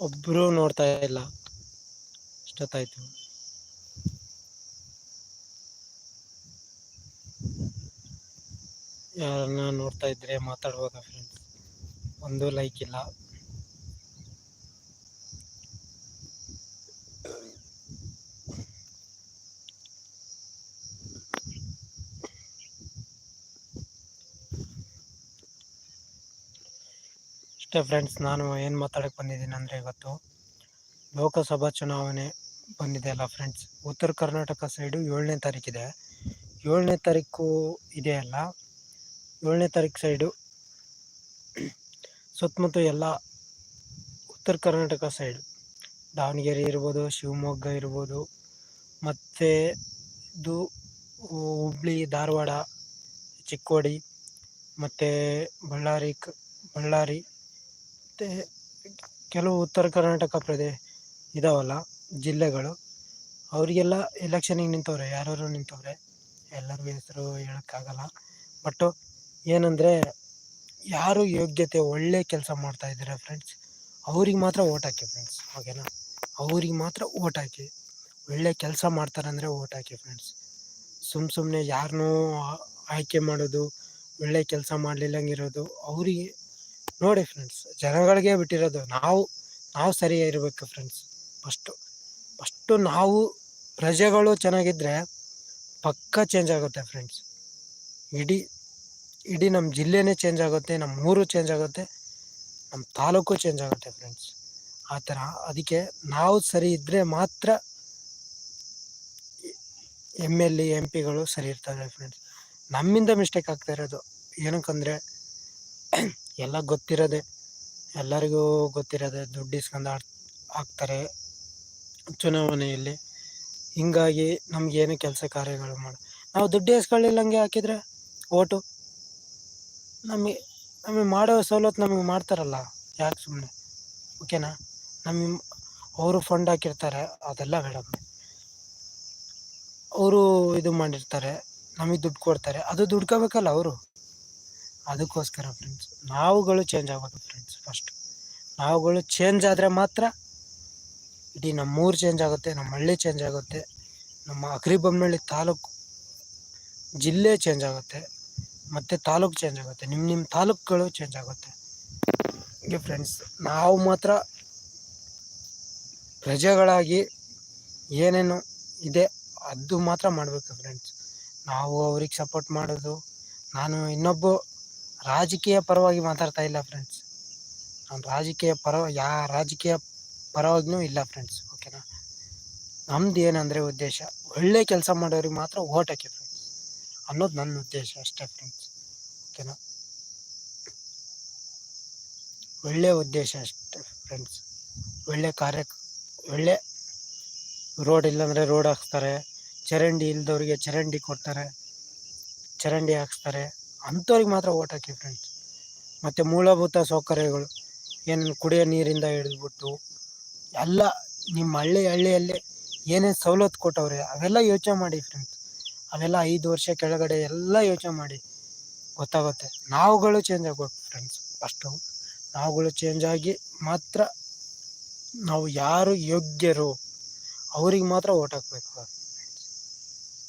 ಒಬ್ಬರು ನೋಡ್ತಾ ಇಲ್ಲ. ಇಷ್ಟೊತ್ತಾಯ್ತು ಯಾರನ್ನ ನೋಡ್ತಾ ಇದ್ರೆ ಮಾತಾಡ್ಬೋದ ಫ್ರೆಂಡ್ಸ್ ಒಂದು ಲೈಕ್ ಇಲ್ಲ. ಇಷ್ಟೇ ಫ್ರೆಂಡ್ಸ್ ನಾನು ಏನು ಮಾತಾಡೋಕ್ಕೆ ಬಂದಿದ್ದೀನಿ ಅಂದರೆ ಇವತ್ತು ಲೋಕಸಭಾ ಚುನಾವಣೆ ಬಂದಿದೆ ಅಲ್ಲ ಫ್ರೆಂಡ್ಸ್ ಉತ್ತರ ಕರ್ನಾಟಕ ಸೈಡು ಏಳನೇ ತಾರೀಕಿದೆ ಏಳನೇ ತಾರೀಕು ಇದೆ ಅಲ್ಲ. ಏಳನೇ ತಾರೀಕು ಸೈಡು ಸುತ್ತಮುತ್ತ ಎಲ್ಲ ಉತ್ತರ ಕರ್ನಾಟಕ ಸೈಡು ದಾವಣಗೆರೆ ಇರ್ಬೋದು, ಶಿವಮೊಗ್ಗ ಇರ್ಬೋದು, ಮತ್ತು ಇದು ಹುಬ್ಳಿ, ಧಾರವಾಡ, ಚಿಕ್ಕೋಡಿ, ಮತ್ತು ಬಳ್ಳಾರಿ ಬಳ್ಳಾರಿ ಮತ್ತು ಕೆಲವು ಉತ್ತರ ಕರ್ನಾಟಕ ಪ್ರದೇ ಇದಾವಲ್ಲ ಜಿಲ್ಲೆಗಳು, ಅವರಿಗೆಲ್ಲ ಎಲೆಕ್ಷನಿಗೆ ನಿಂತವ್ರೆ ಯಾರ್ಯಾರು ನಿಂತವ್ರೆ, ಎಲ್ಲರಿಗೂ ಹೆಸರು ಹೇಳೋಕ್ಕಾಗಲ್ಲ. ಬಟ್ಟು ಏನಂದರೆ ಯಾರು ಯೋಗ್ಯತೆ, ಒಳ್ಳೆ ಕೆಲಸ ಮಾಡ್ತಾ ಇದ್ದಾರೆ ಫ್ರೆಂಡ್ಸ್ ಅವ್ರಿಗೆ ಮಾತ್ರ ಓಟ್ ಹಾಕಿ ಫ್ರೆಂಡ್ಸ್ ಓಕೆನಾ ಅವ್ರಿಗೆ ಮಾತ್ರ ಓಟ್ ಹಾಕಿ. ಒಳ್ಳೆ ಕೆಲಸ ಮಾಡ್ತಾರೆ ಅಂದರೆ ಓಟ್ ಹಾಕಿ ಫ್ರೆಂಡ್ಸ್ ಸುಮ್ಮ ಸುಮ್ಮನೆ ಯಾರನ್ನೂ ಆಯ್ಕೆ ಮಾಡೋದು, ಒಳ್ಳೆ ಕೆಲಸ ಮಾಡಲಿಲ್ಲಂಗಿರೋದು ಅವರಿಗೆ ನೋಡಿ ಫ್ರೆಂಡ್ಸ್ ಜನಗಳಿಗೆ ಬಿಟ್ಟಿರೋದು ನಾವು ನಾವು ಸರಿ ಇರಬೇಕು ಫ್ರೆಂಡ್ಸ್ ಫಸ್ಟು ಫಸ್ಟು ನಾವು ಪ್ರಜೆಗಳು ಚೆನ್ನಾಗಿದ್ದರೆ ಪಕ್ಕ ಚೇಂಜ್ ಆಗುತ್ತೆ ಫ್ರೆಂಡ್ಸ್ ಇಡೀ ಇಡೀ ನಮ್ಮ ಜಿಲ್ಲೆನೇ ಚೇಂಜ್ ಆಗುತ್ತೆ ನಮ್ಮ ಊರು ಚೇಂಜ್ ಆಗುತ್ತೆ ನಮ್ಮ ತಾಲೂಕು ಚೇಂಜ್ ಆಗುತ್ತೆ ಫ್ರೆಂಡ್ಸ್ ಆ ಥರ ಅದಕ್ಕೆ ನಾವು ಸರಿ ಇದ್ದರೆ ಮಾತ್ರ ಎಂ ಎಲ್ ಎ ಎಂ ಪಿಗಳು ಸರಿ ಇರ್ತಾರೆ ಫ್ರೆಂಡ್ಸ್ ನಮ್ಮಿಂದ ಮಿಸ್ಟೇಕ್ ಆಗ್ತಾ ಇರೋದು. ಏನಕ್ಕಂದರೆ ಎಲ್ಲ ಗೊತ್ತಿರೋದೆ, ಎಲ್ಲರಿಗೂ ಗೊತ್ತಿರೋದೆ ದುಡ್ಡು ಇಸ್ಕೊಂಡು ಆಡ್, ಹಾಕ್ತಾರೆ ಚುನಾವಣೆಯಲ್ಲಿ. ಹಿಂಗಾಗಿ ನಮಗೇನು ಕೆಲಸ ಕಾರ್ಯಗಳು ಮಾಡಿ, ನಾವು ದುಡ್ಡು ಇಸ್ಕೊಳ್ಳಿಲ್ಲಂಗೆ ಹಾಕಿದರೆ ಓಟು. ನಮಗೆ ನಮಗೆ ಮಾಡೋ ಸವಲತ್ತು ನಮಗೆ ಮಾಡ್ತಾರಲ್ಲ, ಯಾಕೆ ಸುಮ್ಮನೆ ಓಕೆನಾ? ನಮ್ಮ ಅವರು ಫಂಡ್ ಹಾಕಿರ್ತಾರೆ, ಅದೆಲ್ಲ ಬೇಡ. ಅವರು ಇದು ಮಾಡಿರ್ತಾರೆ, ನಮಗೆ ದುಡ್ಡು ಕೊಡ್ತಾರೆ, ಅದು ದುಡ್ಕೋಬೇಕಲ್ಲ ಅವರು. ಅದಕ್ಕೋಸ್ಕರ ಫ್ರೆಂಡ್ಸ್ ನಾವುಗಳು ಚೇಂಜ್ ಆಗಬೇಕು ಫ್ರೆಂಡ್ಸ್ ಫಸ್ಟ್ ನಾವುಗಳು ಚೇಂಜ್ ಆದರೆ ಮಾತ್ರ ಇಡೀ ನಮ್ಮೂರು ಚೇಂಜ್ ಆಗುತ್ತೆ ನಮ್ಮ ಹಳ್ಳಿ ಚೇಂಜ್ ಆಗುತ್ತೆ, ನಮ್ಮ ಅಗ್ರಿಬೊಮ್ಮನಹಳ್ಳಿ ತಾಲೂಕು ಜಿಲ್ಲೆ ಚೇಂಜ್ ಆಗುತ್ತೆ, ಮತ್ತು ತಾಲೂಕು ಚೇಂಜ್ ಆಗುತ್ತೆ ನಿಮ್ಮ ನಿಮ್ಮ ತಾಲೂಕುಗಳು ಚೇಂಜ್ ಆಗುತ್ತೆ. ಹೀಗೆ ಫ್ರೆಂಡ್ಸ್ ನಾವು ಮಾತ್ರ ಪ್ರಜೆಗಳಾಗಿ ಏನೇನು ಇದೆ ಅದು ಮಾತ್ರ ಮಾಡಬೇಕು ಫ್ರೆಂಡ್ಸ್ ನಾವು ಅವ್ರಿಗೆ ಸಪೋರ್ಟ್ ಮಾಡೋದು, ನಾನು ಇನ್ನೊಬ್ಬ ರಾಜಕೀಯ ಪರವಾಗಿ ಮಾತಾಡ್ತಾ ಇಲ್ಲ ಫ್ರೆಂಡ್ಸ್ ನಾನು ರಾಜಕೀಯ ಪರ, ಯಾ, ರಾಜಕೀಯ ಪರವಾಗಿಯೂ ಇಲ್ಲ ಫ್ರೆಂಡ್ಸ್ ಓಕೆನಾ ನಮ್ದು ಏನಂದರೆ ಉದ್ದೇಶ, ಒಳ್ಳೆ ಕೆಲಸ ಮಾಡೋರಿಗೆ ಮಾತ್ರ ಓಟ್ ಹಾಕಿ ಫ್ರೆಂಡ್ಸ್ ಅನ್ನೋದು ನನ್ನ ಉದ್ದೇಶ ಅಷ್ಟೇ ಫ್ರೆಂಡ್ಸ್ ಓಕೆನಾ ಒಳ್ಳೆ ಉದ್ದೇಶ ಅಷ್ಟೇ ಫ್ರೆಂಡ್ಸ್ ಒಳ್ಳೆ ಕಾರ್ಯ, ಒಳ್ಳೆ ರೋಡ್ ಇಲ್ಲಾಂದರೆ ರೋಡ್ ಹಾಕ್ಸ್ತಾರೆ, ಚರಂಡಿ ಇಲ್ದವ್ರಿಗೆ ಚರಂಡಿ ಕೊಡ್ತಾರೆ, ಚರಂಡಿ ಹಾಕ್ಸ್ತಾರೆ. ಅಂಥವ್ರಿಗೆ ಮಾತ್ರ ಓಟ್ ಹಾಕಿ ಫ್ರೆಂಡ್ಸ್ ಮತ್ತು ಮೂಲಭೂತ ಸೌಕರ್ಯಗಳು ಏನು ಕುಡಿಯೋ ನೀರಿಂದ ಹಿಡಿದ್ಬಿಟ್ಟು, ಎಲ್ಲ ನಿಮ್ಮ ಹಳ್ಳಿ ಹಳ್ಳಿಯಲ್ಲೇ ಏನೇನು ಸವಲತ್ತು ಕೊಟ್ಟವ್ರೆ, ಅವೆಲ್ಲ ಯೋಚನೆ ಮಾಡಿ ಫ್ರೆಂಡ್ಸ್ ಅವೆಲ್ಲ ಐದು ವರ್ಷ ಕೆಳಗಡೆ ಎಲ್ಲ ಯೋಚನೆ ಮಾಡಿ. ಗೊತ್ತಾಗುತ್ತೆ. ನಾವುಗಳು ಚೇಂಜ್ ಆಗಬೇಕು ಫ್ರೆಂಡ್ಸ್ ಫಸ್ಟು ನಾವುಗಳು ಚೇಂಜ್ ಆಗಿ ಮಾತ್ರ ನಾವು ಯಾರು ಯೋಗ್ಯರು, ಅವ್ರಿಗೆ ಮಾತ್ರ ಓಟ್ ಹಾಕ್ಬೇಕು.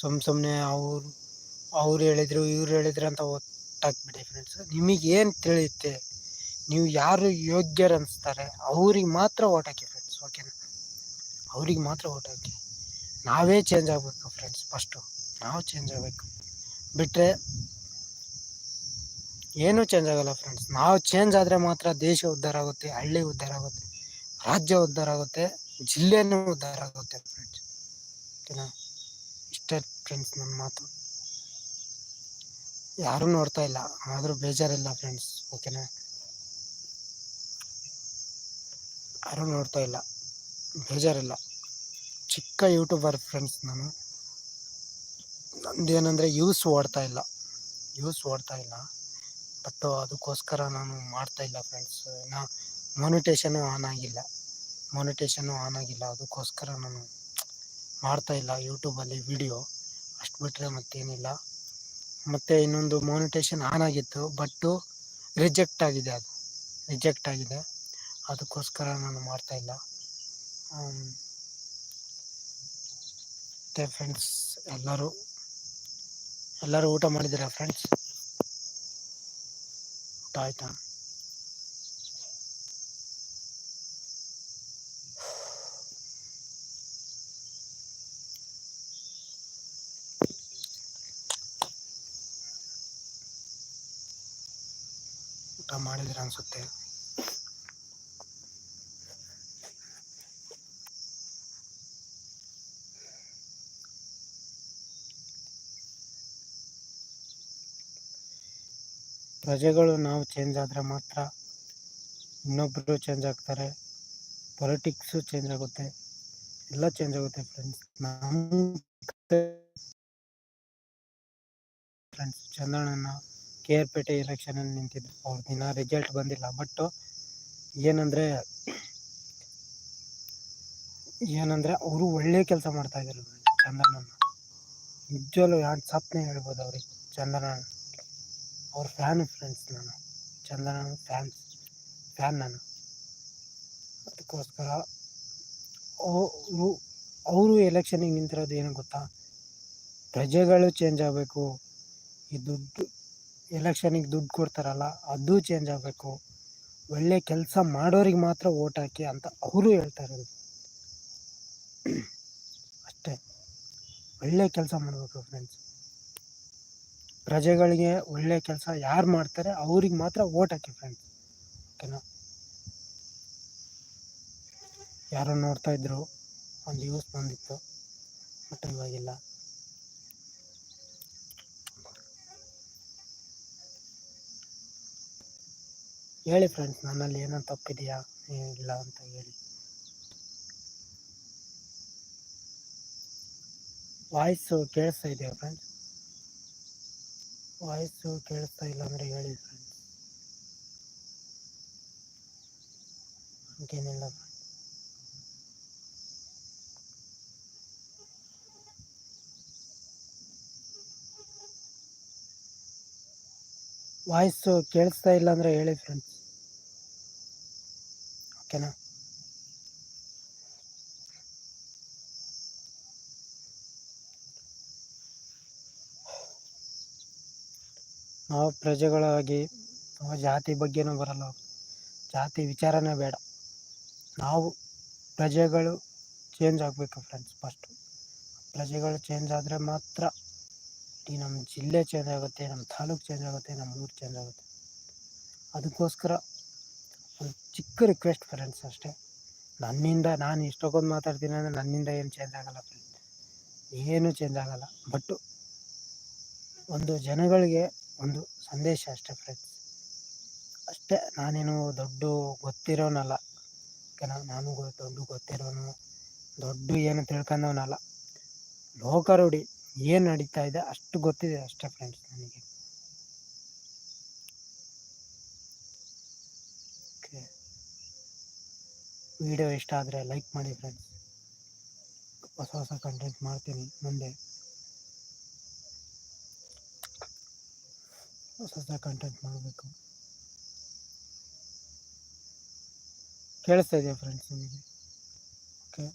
ಸುಮ್ಮ ಸುಮ್ಮನೆ ಅವರು ಅವ್ರು ಹೇಳಿದ್ರು, ಇವ್ರು ಹೇಳಿದ್ರು ಅಂತ ಓಟ್ ಹಾಕ್ಬಿಡಿ ಫ್ರೆಂಡ್ಸ್ ನಿಮಗೆ ಏನು ತಿಳಿಯುತ್ತೆ? ನೀವು ಯಾರು ಯೋಗ್ಯರು ಅನಿಸ್ತಾರೆ, ಅವ್ರಿಗೆ ಮಾತ್ರ ಓಟ್ ಹಾಕಿ ಫ್ರೆಂಡ್ಸ್ ಓಕೆನಾ ಅವ್ರಿಗೆ ಮಾತ್ರ ಓಟ್ ಹಾಕಿ. ನಾವೇ ಚೇಂಜ್ ಆಗಬೇಕು ಫ್ರೆಂಡ್ಸ್ ಫಸ್ಟು ನಾವು ಚೇಂಜ್ ಆಗಬೇಕು. ಬಿಟ್ಟರೆ ಏನೂ ಚೇಂಜ್ ಆಗೋಲ್ಲ ಫ್ರೆಂಡ್ಸ್ ನಾವು ಚೇಂಜ್ ಆದರೆ ಮಾತ್ರ ದೇಶ ಉದ್ಧಾರ ಆಗುತ್ತೆ, ಹಳ್ಳಿ ಉದ್ಧಾರ ಆಗುತ್ತೆ, ರಾಜ್ಯ ಉದ್ಧಾರ ಆಗುತ್ತೆ, ಜಿಲ್ಲೆನೂ ಉದ್ಧಾರ ಆಗುತ್ತೆ ಫ್ರೆಂಡ್ಸ್ ಓಕೆನಾ ಇಷ್ಟೇ ಫ್ರೆಂಡ್ಸ್ ನನ್ನ ಮಾತು. ಯಾರೂ ನೋಡ್ತಾ ಇಲ್ಲ. ಆದರೂ ಬೇಜಾರಿಲ್ಲ ಫ್ರೆಂಡ್ಸ್ ಓಕೆನಾ ಯಾರೂ ನೋಡ್ತಾ ಇಲ್ಲ. ಬೇಜಾರಿಲ್ಲ. ಚಿಕ್ಕ ಯೂಟ್ಯೂಬರ್ ಫ್ರೆಂಡ್ಸ್ ನಾನು. ನಂದೇನೆಂದರೆ ಯೂಸ್ ಓಡ್ತಾ ಇಲ್ಲ. ಯೂಸ್ ಓಡ್ತಾ ಇಲ್ಲ. ಬಟ್ ಅದಕ್ಕೋಸ್ಕರ ನಾನು ಮಾಡ್ತಾ ಇಲ್ಲ ಫ್ರೆಂಡ್ಸ್ ನಾ ಮಾನಿಟೇಷನು ಆನ್ ಆಗಿಲ್ಲ. ಮಾನಿಟೇಷನು ಆನ್ ಆಗಿಲ್ಲ. ಅದಕ್ಕೋಸ್ಕರ ನಾನು ಮಾಡ್ತಾ ಇಲ್ಲ ಯೂಟ್ಯೂಬಲ್ಲಿ ವಿಡಿಯೋ ಅಷ್ಟು ಬಿಟ್ಟರೆ ಮತ್ತೇನಿಲ್ಲ. ಮತ್ತು ಇನ್ನೊಂದು ಮಾನಿಟೇಷನ್ ಆನ್ ಆಗಿತ್ತು ಬಟ್ಟು ರಿಜೆಕ್ಟ್ ಆಗಿದೆ ಅದು. ರಿಜೆಕ್ಟ್ ಆಗಿದೆ. ಅದಕ್ಕೋಸ್ಕರ ನಾನು ಮಾಡ್ತಾಯಿಲ್ಲ ಮತ್ತೆ ಫ್ರೆಂಡ್ಸ್ ಎಲ್ಲರೂ ಎಲ್ಲರೂ ಊಟ ಮಾಡಿದ್ದೀರಾ ಫ್ರೆಂಡ್ಸ್ ಊಟ ಆಯಿತಾ? ಊಟ ಮಾಡಿದ್ರೆ ಅನಿಸುತ್ತೆ. ಪ್ರಜೆಗಳು ನಾವು ಚೇಂಜ್ ಆದರೆ ಮಾತ್ರ ಇನ್ನೊಬ್ಬರು ಚೇಂಜ್ ಆಗ್ತಾರೆ ಪೊಲಿಟಿಕ್ಸು ಚೇಂಜ್ ಆಗುತ್ತೆ, ಎಲ್ಲ ಚೇಂಜ್ ಆಗುತ್ತೆ ಫ್ರೆಂಡ್ಸ್ ನಮ್ಮ ಫ್ರೆಂಡ್ಸ್ ಚಂದ್ರಣ್ಣನ ಕೆ ಆರ್ ಪೇಟೆ ಎಲೆಕ್ಷನಲ್ಲಿ ನಿಂತಿದ್ದರು ಅವ್ರ ದಿನ ರಿಸಲ್ಟ್ ಬಂದಿಲ್ಲ. ಬಟ್ಟು ಏನಂದರೆ ಏನಂದರೆ ಅವರು ಒಳ್ಳೆ ಕೆಲಸ ಮಾಡ್ತಾಯಿದ್ರು ಚಂದ್ರನ ನಿಜವಲ್ಲೂ ಯಾರು ಸಪ್ನೆ ಹೇಳ್ಬೋದು ಅವ್ರಿಗೆ. ಚಂದ್ರನ ಅವ್ರ ಫ್ಯಾನ್ ಫ್ರೆಂಡ್ಸ್ ನಾನು. ಚಂದ್ರನ ಫ್ಯಾನ್ಸ್ ಫ್ಯಾನ್ ನಾನು. ಅದಕ್ಕೋಸ್ಕರ ಅವರು ಅವರು ಎಲೆಕ್ಷನಿಗೆ ನಿಂತಿರೋದು ಏನು ಗೊತ್ತಾ? ಪ್ರಜೆಗಳು ಚೇಂಜ್ ಆಗಬೇಕು. ಈ ದುಡ್ಡು ಎಲೆಕ್ಷನಿಗೆ ದುಡ್ಡು ಕೊಡ್ತಾರಲ್ಲ, ಅದು ಚೇಂಜ್ ಆಗಬೇಕು. ಒಳ್ಳೆ ಕೆಲಸ ಮಾಡೋರಿಗೆ ಮಾತ್ರ ಓಟ್ ಹಾಕಿ ಅಂತ ಅವರು ಹೇಳ್ತಾರೆ ಅಷ್ಟೇ. ಒಳ್ಳೆ ಕೆಲಸ ಮಾಡಬೇಕು ಫ್ರೆಂಡ್ಸ್ ಪ್ರಜೆಗಳಿಗೆ ಒಳ್ಳೆ ಕೆಲಸ ಯಾರು ಮಾಡ್ತಾರೆ ಅವ್ರಿಗೆ ಮಾತ್ರ ಓಟ್ ಹಾಕಿ ಫ್ರೆಂಡ್ಸ್ ಓಕೆನಾ ಯಾರೋ ನೋಡ್ತಾ ಇದ್ರು, ಒಂದು ಯೂಸ್ ಬಂದಿತ್ತು ಬಟ್ ಇವಾಗಿಲ್ಲ. ಹೇಳಿ ಫ್ರೆಂಡ್ಸ್ ನನ್ನಲ್ಲಿ ಏನೋ ತಪ್ಪಿದೆಯಾ ಏನಿಲ್ಲ ಅಂತ ಹೇಳಿ. ವಾಯ್ಸು ಕೇಳಿಸ್ತಾ ಇದೆಯಾ ಫ್ರೆಂಡ್ಸ್ ವಾಯ್ಸು ಕೇಳಿಸ್ತಾ ಇಲ್ಲ ಅಂದರೆ ಹೇಳಿ ಫ್ರೆಂಡ್ಸ್ ಹಂಗೇನಿಲ್ಲ ವಾಯ್ಸು ಕೇಳಿಸ್ತಾ ಇಲ್ಲ ಅಂದರೆ ಹೇಳಿ ಫ್ರೆಂಡ್ಸ್ ಓಕೆನಾ ನಾವು ಪ್ರಜೆಗಳಾಗಿ, ನಾವು ಜಾತಿ ಬಗ್ಗೆನೂ ಬರಲ್ಲ. ಜಾತಿ ವಿಚಾರನೇ ಬೇಡ. ನಾವು ಪ್ರಜೆಗಳು ಚೇಂಜ್ ಆಗಬೇಕು ಫ್ರೆಂಡ್ಸ್ ಫಸ್ಟು ಪ್ರಜೆಗಳು ಚೇಂಜ್ ಆದರೆ ಮಾತ್ರ ಈ ನಮ್ಮ ಜಿಲ್ಲೆ ಚೇಂಜ್ ಆಗುತ್ತೆ ನಮ್ಮ ತಾಲೂಕು ಚೇಂಜ್ ಆಗುತ್ತೆ ನಮ್ಮ ಊರು ಚೇಂಜ್ ಆಗುತ್ತೆ. ಅದಕ್ಕೋಸ್ಕರ ಒಂದು ಚಿಕ್ಕ ರಿಕ್ವೆಸ್ಟ್ ಫ್ರೆಂಡ್ಸ್ ಅಷ್ಟೇ. ನನ್ನಿಂದ ನಾನು ಇಷ್ಟೊಂದು ಮಾತಾಡ್ತೀನಿ ಅಂದರೆ ನನ್ನಿಂದ ಏನು ಚೇಂಜ್ ಆಗಲ್ಲ ಫ್ರೆಂಡ್ಸ್ ಏನೂ ಚೇಂಜ್ ಆಗಲ್ಲ. ಬಟ್ಟು ಒಂದು ಜನಗಳಿಗೆ ಒಂದು ಸಂದೇಶ ಅಷ್ಟೇ ಫ್ರೆಂಡ್ಸ್ ಅಷ್ಟೇ ನಾನೇನು ದೊಡ್ಡ ಗೊತ್ತಿರೋನಲ್ಲ. ಓಕೆನಾ ನಾನು ದೊಡ್ಡ ಗೊತ್ತಿರೋನು, ದೊಡ್ಡ ಏನು ತಿಳ್ಕೊಂಡವನಲ್ಲ. ಲೋಕ ಏನು ನಡೀತಾ ಇದೆ ಅಷ್ಟು ಗೊತ್ತಿದೆ ಅಷ್ಟೇ ಫ್ರೆಂಡ್ಸ್ ನನಗೆ. ಓಕೆ ವಿಡಿಯೋ ಇಷ್ಟ ಆದರೆ ಲೈಕ್ ಮಾಡಿ ಫ್ರೆಂಡ್ಸ್ ಹೊಸ ಹೊಸ ಕಂಟೆಂಟ್ ಮಾಡ್ತೀನಿ ಮುಂದೆ. ಹೊಸ ಹೊಸ ಕಂಟೆಂಟ್ ಮಾಡಬೇಕು. ಕೇಳಿಸ್ತಾ ಇದೆಯಾ ಫ್ರೆಂಡ್ಸ್ ನಿಮಗೆ? ಓಕೆ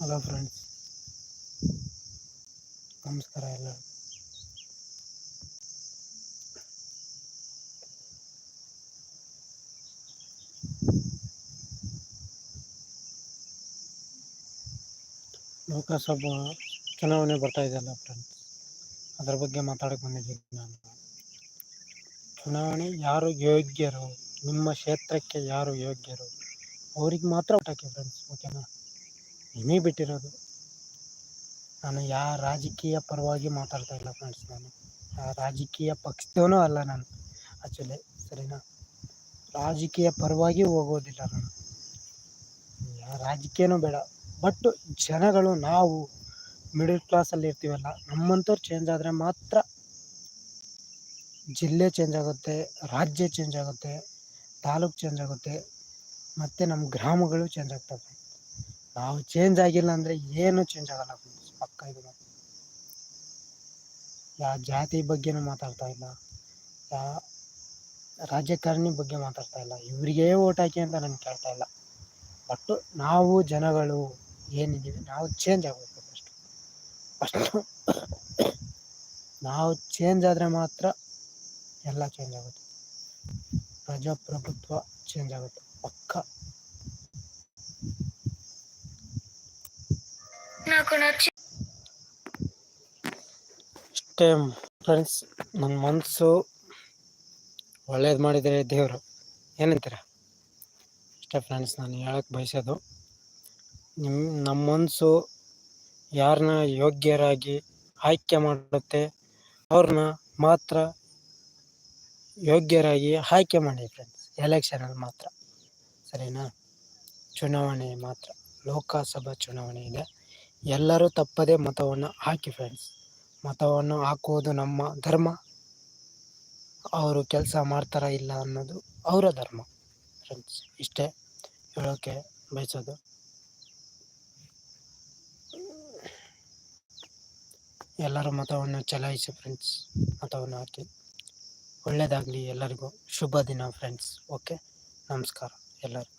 ಹಲೋ ಫ್ರೆಂಡ್ಸ್ ನಮಸ್ಕಾರ ಎಲ್ಲ ಲೋಕಸಭಾ ಚುನಾವಣೆ ಬರ್ತಾ ಇದೆಯಲ್ಲ ಫ್ರೆಂಡ್ಸ್ ಅದರ ಬಗ್ಗೆ ಮಾತಾಡಕ್ಕೆ ಬಂದಿದ್ದೀನಿ ನಾನು. ಚುನಾವಣೆ ಯಾರು ಯೋಗ್ಯರು, ನಿಮ್ಮ ಕ್ಷೇತ್ರಕ್ಕೆ ಯಾರು ಯೋಗ್ಯರು, ಅವ್ರಿಗೆ ಮಾತ್ರ ಊಟಕ್ಕೆ ಫ್ರೆಂಡ್ಸ್ ಓಕೆನಾ ನಿಮಗೆ ಬಿಟ್ಟಿರೋದು. ನಾನು ಯಾವ ರಾಜಕೀಯ ಪರವಾಗಿ ಮಾತಾಡ್ತಾ ಇಲ್ಲ ಫ್ರೆಂಡ್ಸ್ ನಾನು. ರಾಜಕೀಯ ಪಕ್ಷದವನೂ ಅಲ್ಲ ನಾನು. ಆ್ಯಕ್ಚುಲಿ ಸರಿನಾ? ರಾಜಕೀಯ ಪರವಾಗಿ ಹೋಗೋದಿಲ್ಲ ನಾನು. ರಾಜಕೀಯನೂ ಬೇಡ. ಬಟ್ ಜನಗಳು, ನಾವು ಮಿಡಲ್ ಕ್ಲಾಸಲ್ಲಿ ಇರ್ತೀವಲ್ಲ, ನಮ್ಮಂಥವ್ರು ಚೇಂಜ್ ಆದರೆ ಮಾತ್ರ ಜಿಲ್ಲೆ ಚೇಂಜ್ ಆಗುತ್ತೆ, ರಾಜ್ಯ ಚೇಂಜ್ ಆಗುತ್ತೆ, ತಾಲೂಕು ಚೇಂಜ್ ಆಗುತ್ತೆ, ಮತ್ತು ನಮ್ಮ ಗ್ರಾಮಗಳು ಚೇಂಜ್ ಆಗ್ತವೆ. ನಾವು ಚೇಂಜ್ ಆಗಿಲ್ಲ ಅಂದರೆ ಏನು ಚೇಂಜ್ ಆಗಲ್ಲ ಪಕ್ಕ ಇದು. ಯಾವ ಜಾತಿ ಬಗ್ಗೆನೂ ಮಾತಾಡ್ತಾ ಇಲ್ಲ. ಯಾವ ರಾಜಕಾರಣಿ ಬಗ್ಗೆ ಮಾತಾಡ್ತಾ ಇಲ್ಲ. ಇವರಿಗೆ ಓಟ್ ಹಾಕಿ ಅಂತ ನಾನು ಕೇಳ್ತಾ ಇಲ್ಲ. ಬಟ್ ನಾವು ಜನಗಳು ಏನಿದ್ದೀವಿ, ನಾವು ಚೇಂಜ್ ಆಗಬೇಕು ಫಸ್ಟು ಫಸ್ಟು ನಾವು ಚೇಂಜ್ ಆದರೆ ಮಾತ್ರ ಎಲ್ಲ ಚೇಂಜ್ ಆಗುತ್ತೆ. ಪ್ರಜಾಪ್ರಭುತ್ವ ಚೇಂಜ್ ಆಗುತ್ತೆ. ಪಕ್ಕ నాకు నచ్చి ಅಷ್ಟೇ ಫ್ರೆಂಡ್ಸ್ ನನ್ನ ಮನಸ್ಸು ಒಳ್ಳೇದು ಮಾಡಿದರೆ ದೇವರು ಏನಂತೀರ ಅಷ್ಟೇ ಫ್ರೆಂಡ್ಸ್ ನಾನು ಹೇಳಕ್ಕೆ ಬಯಸೋದು ನಿಮ್ಮ ನಮ್ಮ ಮನಸ್ಸು ಯಾರನ್ನ ಯೋಗ್ಯರಾಗಿ ಆಯ್ಕೆ ಮಾಡುತ್ತೆ ಅವ್ರನ್ನ ಮಾತ್ರ ಯೋಗ್ಯರಾಗಿ ಆಯ್ಕೆ ಮಾಡಿ ಫ್ರೆಂಡ್ಸ್ ಎಲೆಕ್ಷನಲ್ಲಿ ಮಾತ್ರ ಸರಿನಾ ಚುನಾವಣೆ ಮಾತ್ರ ಲೋಕಸಭಾ ಚುನಾವಣೆ ಇದೆ ಎಲ್ಲರೂ ತಪ್ಪದೇ ಮತವನ್ನು ಹಾಕಿ ಫ್ರೆಂಡ್ಸ್ ಮತವನ್ನು ಹಾಕುವುದು ನಮ್ಮ ಧರ್ಮ. ಅವರು ಕೆಲಸ ಮಾಡ್ತಾರ ಇಲ್ಲ ಅನ್ನೋದು ಅವರ ಧರ್ಮ. ಫ್ರೆಂಡ್ಸ್ ಇಷ್ಟೇ ಹೇಳೋಕ್ಕೆ ಬಯಸೋದು. ಎಲ್ಲರೂ ಮತವನ್ನು ಚಲಾಯಿಸಿ ಫ್ರೆಂಡ್ಸ್ ಮತವನ್ನು ಹಾಕಿ. ಒಳ್ಳೆಯದಾಗಲಿ ಎಲ್ಲರಿಗೂ. ಶುಭ ದಿನ ಫ್ರೆಂಡ್ಸ್ ಓಕೆ ನಮಸ್ಕಾರ ಎಲ್ಲರಿಗೂ.